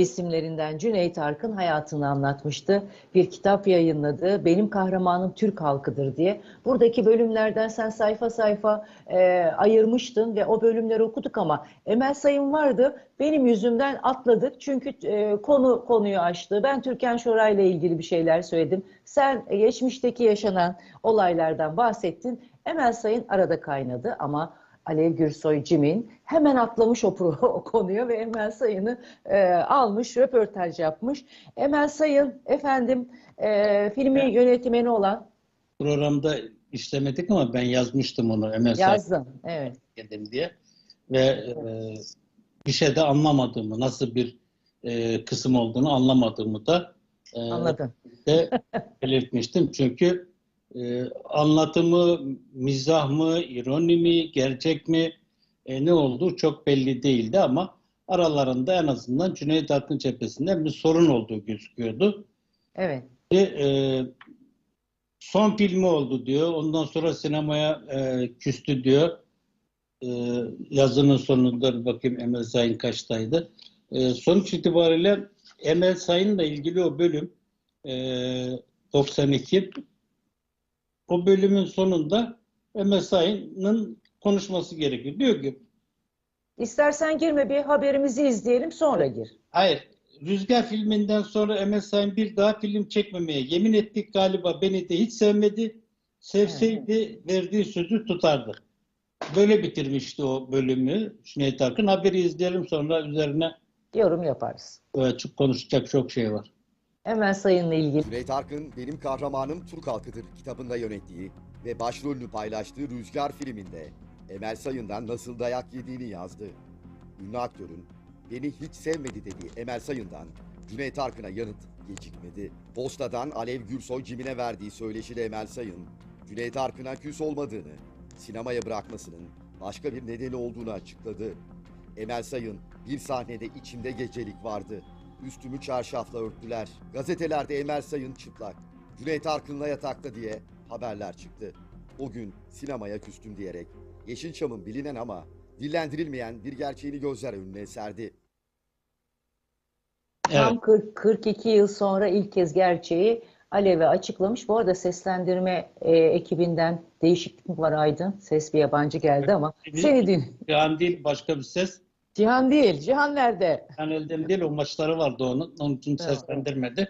isimlerinden Cüneyt Arkın hayatını anlatmıştı. Bir kitap yayınladı. Benim kahramanım Türk halkıdır diye. Buradaki bölümlerden sen sayfa sayfa e, ayırmıştın ve o bölümleri okuduk ama Emel Sayın vardı. Benim yüzümden atladık çünkü e, konu konuyu açtı. Ben Türkan Şoray ile ilgili bir şeyler söyledim. Sen e, geçmişteki yaşanan olaylardan bahsettin. Emel Sayın arada kaynadı ama Alev Gürsoy Cim'in hemen atlamış o, o konuya ve Emel Sayın'ı e, almış, röportaj yapmış. Emel Sayın efendim e, filmi Evet. yönetmeni olan programda işlemedik ama ben yazmıştım onu Emel yazdım. Evet. Sayın diye. Ve e, bir şey de anlamadığımı, nasıl bir e, kısım olduğunu anlamadığımı da e, Anladım. de belirtmiştim. Çünkü e, anlatımı, mizah mı, ironi mi, gerçek mi, e, ne olduğu çok belli değildi ama aralarında en azından Cüneyt Arkın cephesinden bir sorun olduğu gözüküyordu. Evet. Ve, e, son filmi oldu diyor. Ondan sonra sinemaya e, küstü diyor. E, yazının sonunda bakayım Emel Sayın kaçtaydı. E, sonuç itibariyle Emel Sayın'la ilgili o bölüm e, 92 o bölümün sonunda Sayın'ın konuşması gerekiyor. Diyor ki İstersen girme bir haberimizi izleyelim sonra gir. Hayır. Rüzgar filminden sonra Sayın bir daha film çekmemeye yemin ettik galiba beni de hiç sevmedi. Sevseydi verdiği sözü tutardı. Böyle bitirmişti o bölümü Cüneyt Arkın. Haberi izleyelim sonra üzerine Yorum yaparız. e, çok konuşacak çok şey var. Emel Sayın'la ilgili. Cüneyt Arkın Benim Kahramanım Türk Halkıdır kitabında yönettiği ve başrolünü paylaştığı Rüzgar filminde Emel Sayın'dan nasıl dayak yediğini yazdı. Ünlü aktörün beni hiç sevmedi dediği Emel Sayın'dan Cüneyt Arkın'a yanıt gecikmedi. Posta'dan Alev Gürsoy Cim'ine verdiği söyleşide Emel Sayın, Cüneyt Arkın'a küs olmadığını, sinemaya bırakmasının başka bir nedeni olduğunu açıkladı. Emel Sayın, bir sahnede içimde gecelik vardı. Üstümü çarşafla örttüler. Gazetelerde Emel Sayın çıplak. Cüneyt Arkın'la yatakta diye haberler çıktı. O gün sinemaya küstüm diyerek Yeşilçam'ın bilinen ama dillendirilmeyen bir gerçeğini gözler önüne serdi. Tam Evet. 40, 42 yıl sonra ilk kez gerçeği Alev'e açıklamış. Bu arada seslendirme e, ekibinden değişiklik mi var Aydın? Ses bir yabancı geldi ama seni din. Cihan değil başka bir ses. Cihan değil. Cihan nerede? Cihan elden değil o maçları vardı onun. Onun için Evet. seslendirmedi.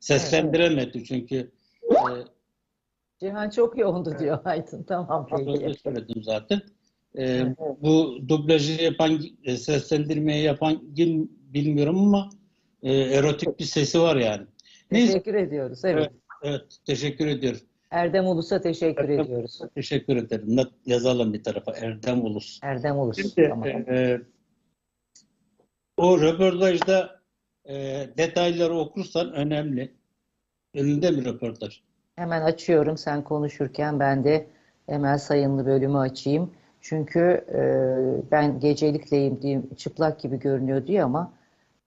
Seslendiremedi çünkü e, Cihan çok yoğundu diyor Aydın. Tamam Az önce peki. söyledim zaten. Evet. bu dublajı yapan, e, seslendirmeyi yapan kim bilmiyorum ama e, erotik bir sesi var yani. Neyse, Teşekkür ediyoruz. Evet. Evet. evet, teşekkür ediyorum. Erdem Ulus'a teşekkür Erdem- ediyoruz. Teşekkür ederim. Not yazalım bir tarafa. Erdem Ulus. Erdem Ulus. Şimdi Tamam. e, o röportajda e, detayları okursan önemli. Önünde mi röportaj? Hemen açıyorum sen konuşurken ben de Emel Sayınlı bölümü açayım. Çünkü e, ben gecelikleyim diyeyim çıplak gibi görünüyor diyor ama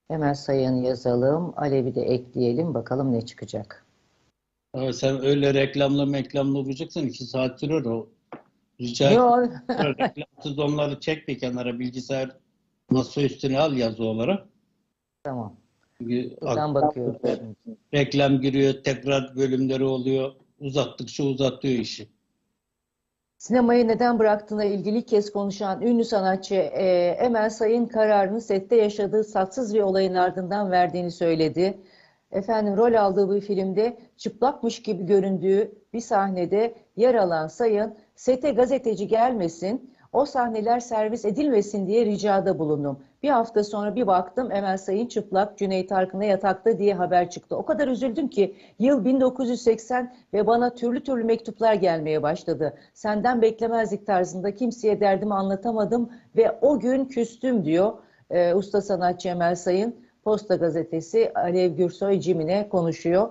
Emel Sayın'ı yazalım. Alev'i de ekleyelim. Bakalım ne çıkacak. Ama sen öyle reklamlı meklamlı okuyacaksın. iki saat sürer o. Rica. Yok. Reklamsız onları çek bir kenara bilgisayar masa üstüne al yazı olarak. Tamam. Çünkü Buradan bakıyorum şimdi. reklam giriyor, tekrar bölümleri oluyor. Uzattıkça uzatıyor işi. Sinemayı neden bıraktığına ilgili ilk kez konuşan ünlü sanatçı e, Emel Sayın kararını sette yaşadığı tatsız bir olayın ardından verdiğini söyledi. Efendim rol aldığı bir filmde çıplakmış gibi göründüğü bir sahnede yer alan Sayın sete gazeteci gelmesin, o sahneler servis edilmesin diye ricada bulundum. Bir hafta sonra bir baktım Emel Sayın çıplak Cüneyt Arkın'a yatakta diye haber çıktı. O kadar üzüldüm ki yıl 1980 ve bana türlü türlü mektuplar gelmeye başladı. Senden beklemezlik tarzında kimseye derdimi anlatamadım ve o gün küstüm diyor e, usta sanatçı Emel Sayın. Posta gazetesi Alev Gürsoy Cimine konuşuyor.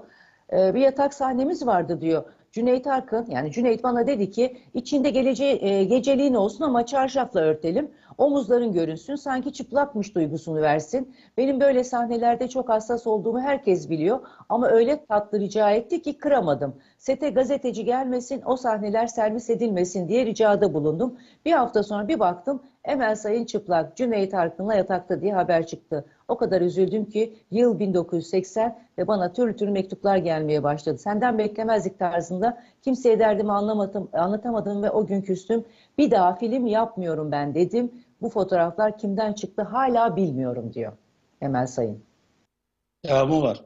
E, bir yatak sahnemiz vardı diyor. Cüneyt Arkın yani Cüneyt bana dedi ki içinde geleceği, e, geceliğin olsun ama çarşafla örtelim. Omuzların görünsün sanki çıplakmış duygusunu versin. Benim böyle sahnelerde çok hassas olduğumu herkes biliyor ama öyle tatlı rica etti ki kıramadım. Sete gazeteci gelmesin o sahneler servis edilmesin diye ricada bulundum. Bir hafta sonra bir baktım Emel Sayın çıplak, Cüneyt Arkın'la yatakta diye haber çıktı. O kadar üzüldüm ki yıl 1980 ve bana türlü türlü mektuplar gelmeye başladı. Senden beklemezdik tarzında kimseye derdimi anlamadım, anlatamadım ve o gün küstüm. Bir daha film yapmıyorum ben dedim. Bu fotoğraflar kimden çıktı hala bilmiyorum diyor Emel Sayın. Devamı var.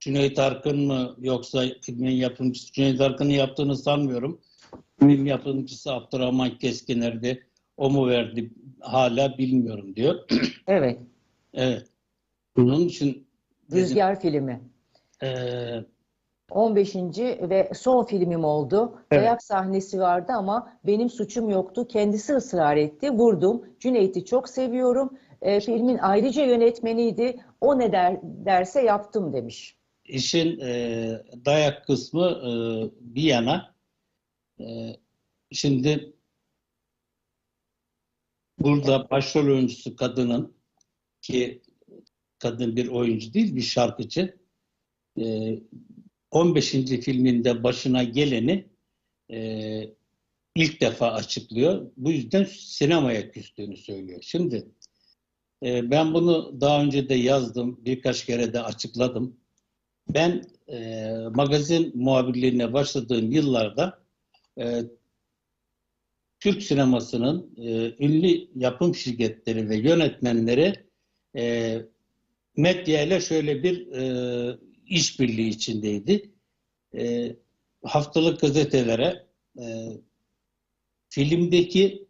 Cüneyt Arkın mı yoksa filmin yapımcısı Cüneyt Arkın'ın yaptığını sanmıyorum. Film yapımcısı Abdurrahman Keskiner'di. O mu verdi hala bilmiyorum diyor. Evet, Evet. Bunun için Rüzgar filmi. eee, 15. ve son filmim oldu. Evet. Dayak sahnesi vardı ama benim suçum yoktu. Kendisi ısrar etti. Vurdum. Cüneyt'i çok seviyorum. E, filmin ayrıca yönetmeniydi. O ne der, derse yaptım demiş. işin eee, dayak kısmı eee, bir yana. Eee, şimdi burada başrol oyuncusu kadının ki kadın bir oyuncu değil bir şarkıcı eee, 15. filminde başına geleni eee, ilk defa açıklıyor. Bu yüzden sinemaya küstüğünü söylüyor. Şimdi eee, ben bunu daha önce de yazdım. Birkaç kere de açıkladım. Ben e, magazin muhabirliğine başladığım yıllarda e, Türk sinemasının e, ünlü yapım şirketleri ve yönetmenleri e, medya şöyle bir e, işbirliği içindeydi. E, haftalık gazetelere e, filmdeki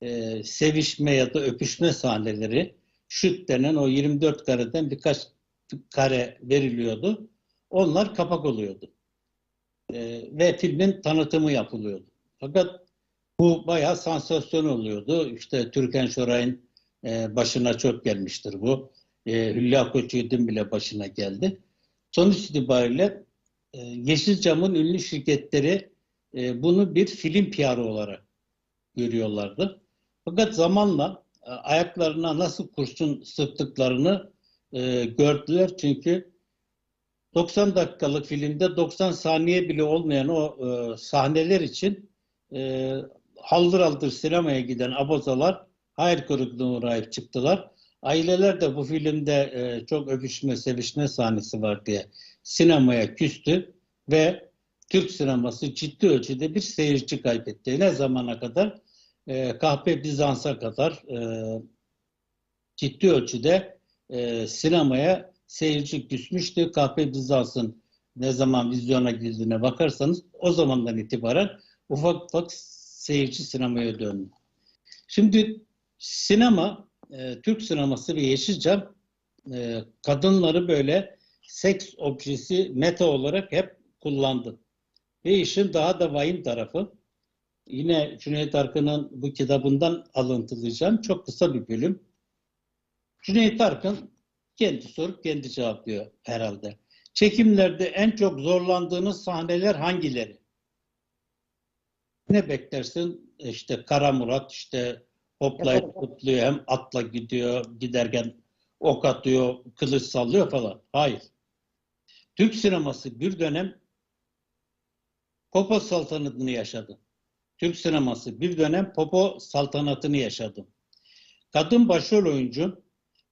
e, sevişme ya da öpüşme sahneleri şut denen o 24 kareden birkaç kare veriliyordu. Onlar kapak oluyordu. Ee, ve filmin tanıtımı yapılıyordu. Fakat bu bayağı sansasyon oluyordu. İşte Türkan Şoray'ın e, başına çok gelmiştir bu. E, Hülya Koçyiğit'in bile başına geldi. Sonuç itibariyle e, Yeşilcam'ın ünlü şirketleri e, bunu bir film PR'ı olarak görüyorlardı. Fakat zamanla e, ayaklarına nasıl kurşun sıktıklarını e, gördüler. Çünkü 90 dakikalık filmde 90 saniye bile olmayan o e, sahneler için e, haldır haldır sinemaya giden abazalar hayal kırıklığına uğrayıp çıktılar. Aileler de bu filmde e, çok öpüşme, sevişme sahnesi var diye sinemaya küstü ve Türk sineması ciddi ölçüde bir seyirci kaybetti. Ne zamana kadar? E, Kahpe Bizans'a kadar e, ciddi ölçüde e, sinemaya seyirci küsmüştü. Kahpe Bizans'ın ne zaman vizyona girdiğine bakarsanız o zamandan itibaren ufak ufak seyirci sinemaya döndü. Şimdi sinema, e, Türk sineması ve Yeşilçam e, kadınları böyle seks objesi meta olarak hep kullandı. Ve işin daha da vahim tarafı yine Cüneyt Arkın'ın bu kitabından alıntılayacağım çok kısa bir bölüm. Cüneyt Arkın kendi sorup kendi cevaplıyor herhalde. Çekimlerde en çok zorlandığınız sahneler hangileri? Ne beklersin? İşte Kara Murat işte hoplayıp kutluyor hem atla gidiyor giderken ok atıyor, kılıç sallıyor falan. Hayır. Türk sineması bir dönem Popo saltanatını yaşadı. Türk sineması bir dönem Popo saltanatını yaşadı. Kadın başrol oyuncu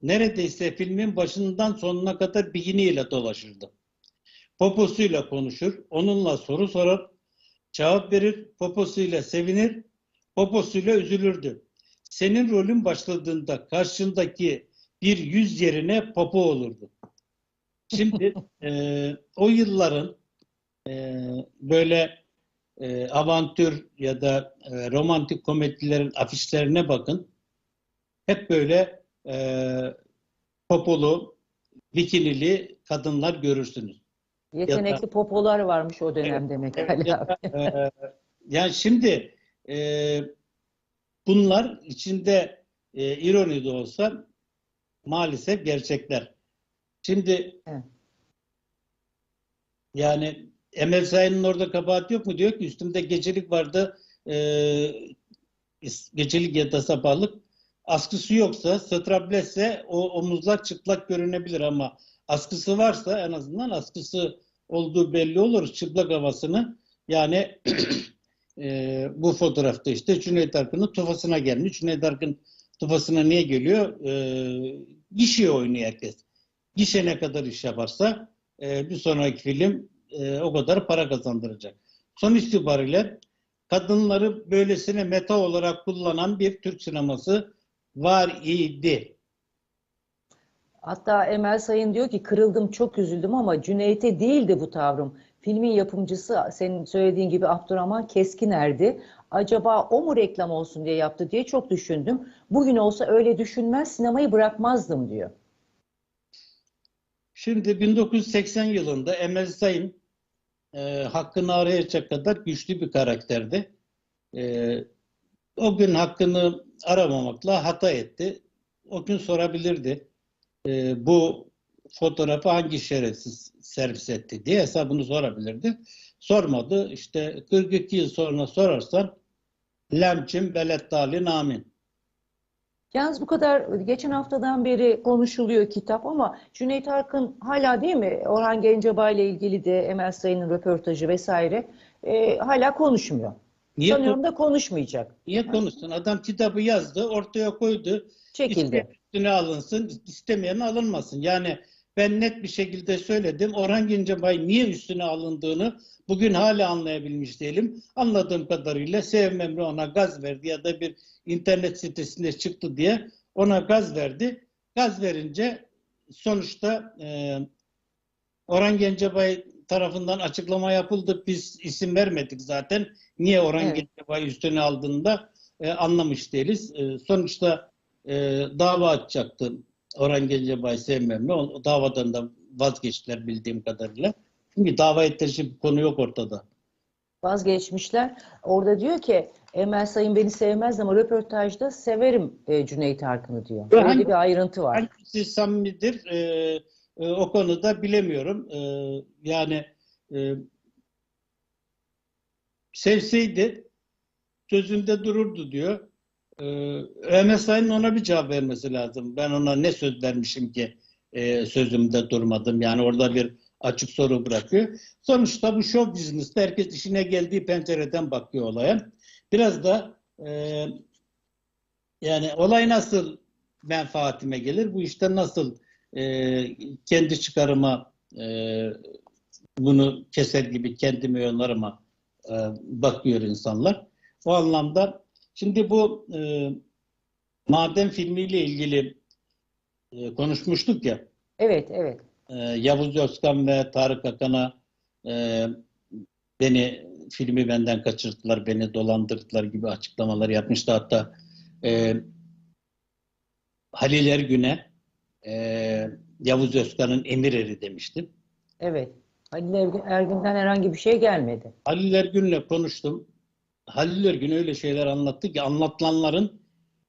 neredeyse filmin başından sonuna kadar bikiniyle dolaşırdı. Poposuyla konuşur, onunla soru sorar, cevap verir, poposuyla sevinir, poposuyla üzülürdü. Senin rolün başladığında karşındaki bir yüz yerine popo olurdu. Şimdi e, o yılların e, böyle e, avantür ya da e, romantik komedilerin afişlerine bakın. Hep böyle e, popolu, bikinili kadınlar görürsünüz. Yetenekli popolar varmış o dönem demek Ali abi. Ee, yani şimdi e, bunlar içinde e, ironi de olsa maalesef gerçekler. Şimdi Evet. yani Emel Sayın'ın orada kabahat yok mu? Diyor ki üstümde gecelik vardı e, gecelik ya da sabahlık askısı yoksa straplesse o omuzlar çıplak görünebilir ama askısı varsa en azından askısı olduğu belli olur çıplak havasını yani e, bu fotoğrafta işte Cüneyt Arkın'ın tufasına gelmiş. Cüneyt Arkın Tufasına niye geliyor? Ee, gişeye oynuyor herkes. Gişe ne kadar iş yaparsa e, bir sonraki film e, o kadar para kazandıracak. Sonuç itibariyle kadınları böylesine meta olarak kullanan bir Türk sineması var idi. Hatta Emel Sayın diyor ki kırıldım çok üzüldüm ama Cüneyt'e değildi bu tavrım. Filmin yapımcısı senin söylediğin gibi Abdurrahman Keskiner'di. Acaba o mu reklam olsun diye yaptı diye çok düşündüm. Bugün olsa öyle düşünmez sinemayı bırakmazdım diyor. Şimdi 1980 yılında Emel Sayın e, hakkını arayacak kadar güçlü bir karakterdi. E, o gün hakkını aramamakla hata etti. O gün sorabilirdi. E, bu fotoğrafı hangi şerefsiz servis etti diye hesabını sorabilirdi. Sormadı. İşte 42 yıl sonra sorarsan lemçim belettali namin. Yalnız bu kadar geçen haftadan beri konuşuluyor kitap ama Cüneyt Arkın hala değil mi? Orhan Gencebay ile ilgili de Emel Sayın'ın röportajı vesaire e, hala konuşmuyor. Niye, Sanıyorum da konuşmayacak. niye konuşsun? Adam kitabı yazdı, ortaya koydu. Çekildi. Üstüne alınsın, istemeyen alınmasın. Yani ben net bir şekilde söyledim. Orhan Gencebay niye üstüne alındığını bugün hala anlayabilmiş değilim. Anladığım kadarıyla Sevim Emre ona gaz verdi ya da bir internet sitesinde çıktı diye ona gaz verdi. Gaz verince sonuçta e, Orhan Gencebay tarafından açıklama yapıldı. Biz isim vermedik zaten. Niye Orhan Evet. Gencebay üstüne aldığında e, anlamış değiliz. E, sonuçta e, dava açacaktı Orhan Gencebay sevmem. O, o davadan da vazgeçtiler bildiğim kadarıyla. Çünkü dava ettirecek bir konu yok ortada. Vazgeçmişler. Orada diyor ki Emel Sayın beni sevmez ama röportajda severim e, Cüneyt Arkın'ı diyor. Böyle hangi- bir ayrıntı var. Hangisi samimidir e, e, o konuda bilemiyorum. E, yani e, sevseydi sözünde dururdu diyor. E, Ömer Sayın'ın ona bir cevap vermesi lazım. Ben ona ne söz vermişim ki e, sözümde durmadım. Yani orada bir açık soru bırakıyor. Sonuçta bu show business'te herkes işine geldiği pencereden bakıyor olaya. Biraz da e, yani olay nasıl menfaatime gelir? Bu işte nasıl e, kendi çıkarıma e, bunu keser gibi kendi milyonlarıma e, bakıyor insanlar. O anlamda şimdi bu e, maden filmiyle ilgili e, konuşmuştuk ya. Evet, evet. e, Yavuz Özkan ve Tarık Akan'a e, beni filmi benden kaçırttılar, beni dolandırdılar gibi açıklamalar yapmıştı. Hatta e, Halil Ergün'e e, Yavuz Özkan'ın emir eri demiştim. Evet. Halil Ergün- Ergün'den herhangi bir şey gelmedi. Halil Ergün'le konuştum. Halil Ergün öyle şeyler anlattı ki anlatılanların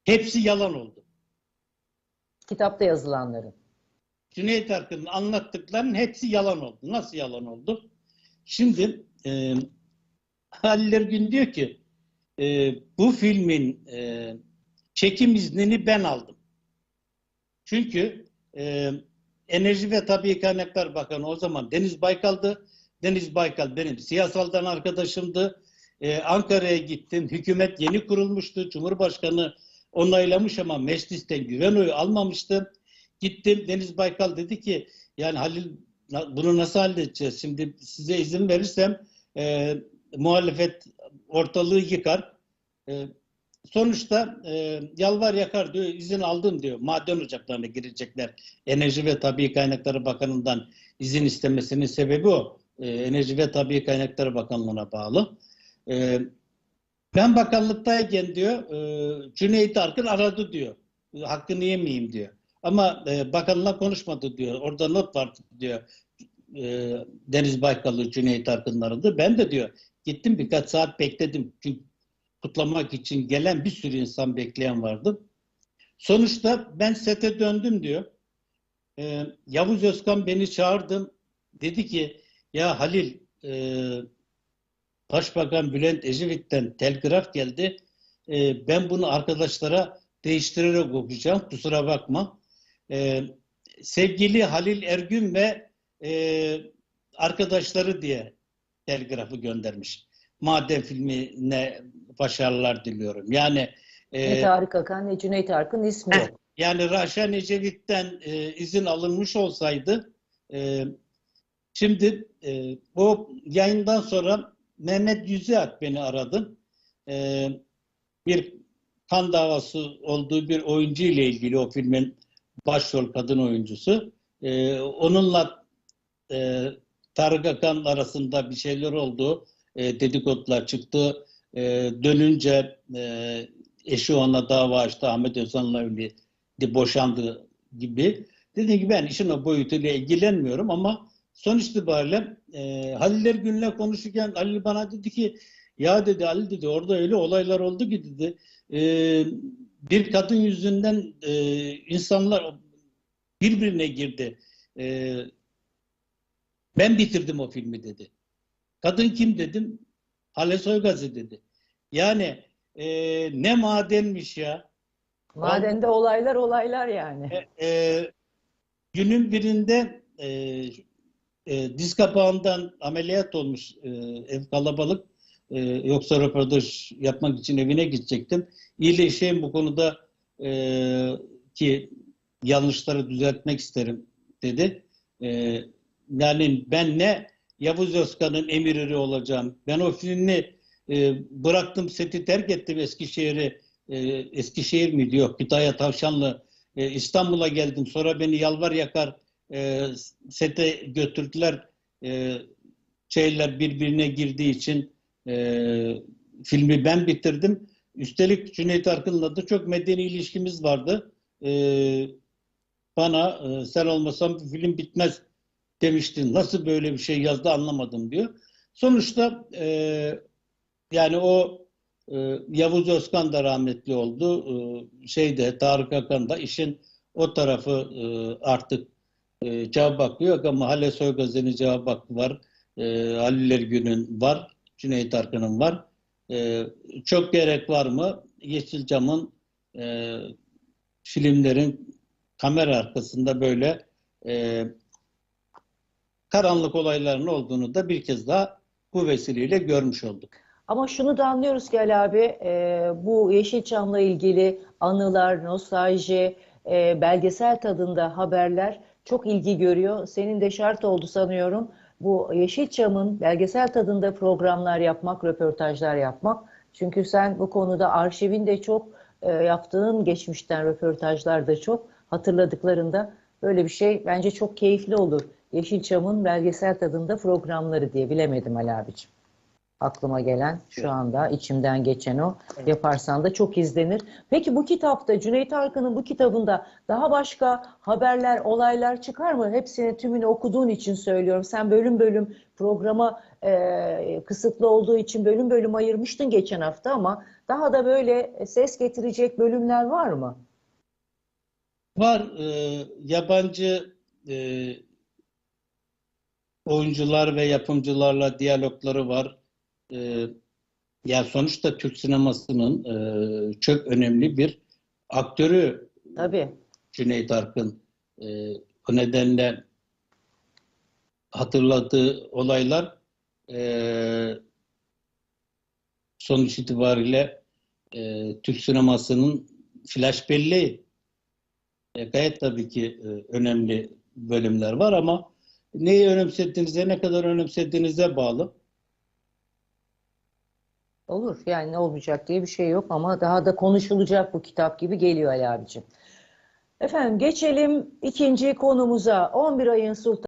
hepsi yalan oldu. Kitapta yazılanların. Cüneyt Arkın'ın anlattıklarının hepsi yalan oldu. Nasıl yalan oldu? Şimdi e, Halil Ergün diyor ki e, bu filmin e, çekim iznini ben aldım. Çünkü e, Enerji ve Tabii Kaynaklar Bakanı o zaman Deniz Baykal'dı. Deniz Baykal benim siyasaldan arkadaşımdı. E, Ankara'ya gittim. Hükümet yeni kurulmuştu. Cumhurbaşkanı onaylamış ama meclisten güven oyu almamıştı. Gittim Deniz Baykal dedi ki yani Halil bunu nasıl halledeceğiz? Şimdi size izin verirsem e, muhalefet ortalığı yıkar. E, sonuçta e, yalvar yakar diyor izin aldım diyor. Maden ocaklarına girecekler. Enerji ve Tabii Kaynakları Bakanı'ndan izin istemesinin sebebi o. E, Enerji ve Tabii Kaynakları Bakanlığı'na bağlı. E, ben bakanlıktayken diyor e, Cüneyt Arkın aradı diyor. Hakkını yemeyeyim diyor. Ama e, bakanla konuşmadı diyor. Orada not var diyor. E, Deniz Baykal'ı Cüneyt Arkın'ın aradı. Ben de diyor gittim birkaç saat bekledim. Çünkü kutlamak için gelen bir sürü insan bekleyen vardı. Sonuçta ben sete döndüm diyor. E, Yavuz Özkan beni çağırdı. Dedi ki ya Halil e, Başbakan Bülent Ecevit'ten telgraf geldi. E, ben bunu arkadaşlara değiştirerek okuyacağım. Kusura bakma. E, sevgili Halil Ergün ve e, arkadaşları diye telgrafı göndermiş. Maden filmine başarılar diliyorum. Yani E, Tarık Akan ne Cüneyt Arkın ismi yok. yani Raşen Ecevit'ten e, izin alınmış olsaydı e, şimdi e, o yayından sonra Mehmet Yüzüat beni aradı. E, bir kan davası olduğu bir oyuncu ile ilgili o filmin başrol kadın oyuncusu. E, onunla e, Tarık Akan arasında bir şeyler oldu. E, dedikodular çıktı. E, dönünce e, eşi ona dava açtı. Ahmet Özan'la evli boşandı gibi. Dediğim gibi ben işin o boyutuyla ilgilenmiyorum ama sonuç itibariyle e, Halil Ergün'le konuşurken Halil bana dedi ki ya dedi Ali dedi orada öyle olaylar oldu ki dedi e, bir kadın yüzünden e, insanlar birbirine girdi. E, ben bitirdim o filmi dedi. Kadın kim dedim? Hale Soygazi dedi. Yani e, ne madenmiş ya. Madende olaylar olaylar yani. E, e, günün birinde e, e, diz kapağından ameliyat olmuş e, ev kalabalık. E, yoksa röportaj yapmak için evine gidecektim. İyileşeyim bu konuda e, ki yanlışları düzeltmek isterim dedi. E, yani ben ne Yavuz Özkan'ın emirleri olacağım. Ben o filmi e, bıraktım seti terk ettim Eskişehir'i. E, Eskişehir miydi? Yok Kütahya Tavşanlı e, İstanbul'a geldim. Sonra beni yalvar yakar e, sete götürdüler. E, şeyler birbirine girdiği için e, filmi ben bitirdim. Üstelik Cüneyt Arkın'la da çok medeni ilişkimiz vardı. E, bana e, sen olmasan bu film bitmez demiştin. Nasıl böyle bir şey yazdı anlamadım diyor. Sonuçta e, yani o e, Yavuz Özkan da rahmetli oldu. E, şeyde Tarık Akan da işin o tarafı e, artık e, cevap hakkı yok ama Hale Soygazi'nin cevap hakkı var. E, Halil Ergün'ün var. Cüneyt Arkın'ın var. E, çok gerek var mı? Yeşilcam'ın e, filmlerin kamera arkasında böyle e, karanlık olayların olduğunu da bir kez daha bu vesileyle görmüş olduk. Ama şunu da anlıyoruz ki Ali abi, e, bu Yeşilçam'la ilgili anılar, nostalji, e, belgesel tadında haberler çok ilgi görüyor. Senin de şart oldu sanıyorum. Bu Yeşilçam'ın belgesel tadında programlar yapmak, röportajlar yapmak. Çünkü sen bu konuda arşivin de çok, e, yaptığın geçmişten röportajlar da çok, hatırladıklarında böyle bir şey bence çok keyifli olur. Yeşilçam'ın belgesel tadında programları diye bilemedim Ali abicim. Aklıma gelen şu anda içimden geçen o. Yaparsan da çok izlenir. Peki bu kitapta Cüneyt Arkın'ın bu kitabında daha başka haberler, olaylar çıkar mı? Hepsini tümünü okuduğun için söylüyorum. Sen bölüm bölüm programa e, kısıtlı olduğu için bölüm bölüm ayırmıştın geçen hafta ama daha da böyle ses getirecek bölümler var mı? Var e, yabancı e, oyuncular ve yapımcılarla diyalogları var. E, ya sonuçta Türk sinemasının e, çok önemli bir aktörü Tabii. Cüneyt Arkın. E, o nedenle hatırladığı olaylar e, sonuç itibariyle e, Türk sinemasının flash belleği. E, gayet tabii ki e, önemli bölümler var ama neyi önemsediğinize, ne kadar önemsediğinize bağlı. Olur. Yani olmayacak diye bir şey yok ama daha da konuşulacak bu kitap gibi geliyor Ali abicim. Efendim geçelim ikinci konumuza. 11 ayın sultanı.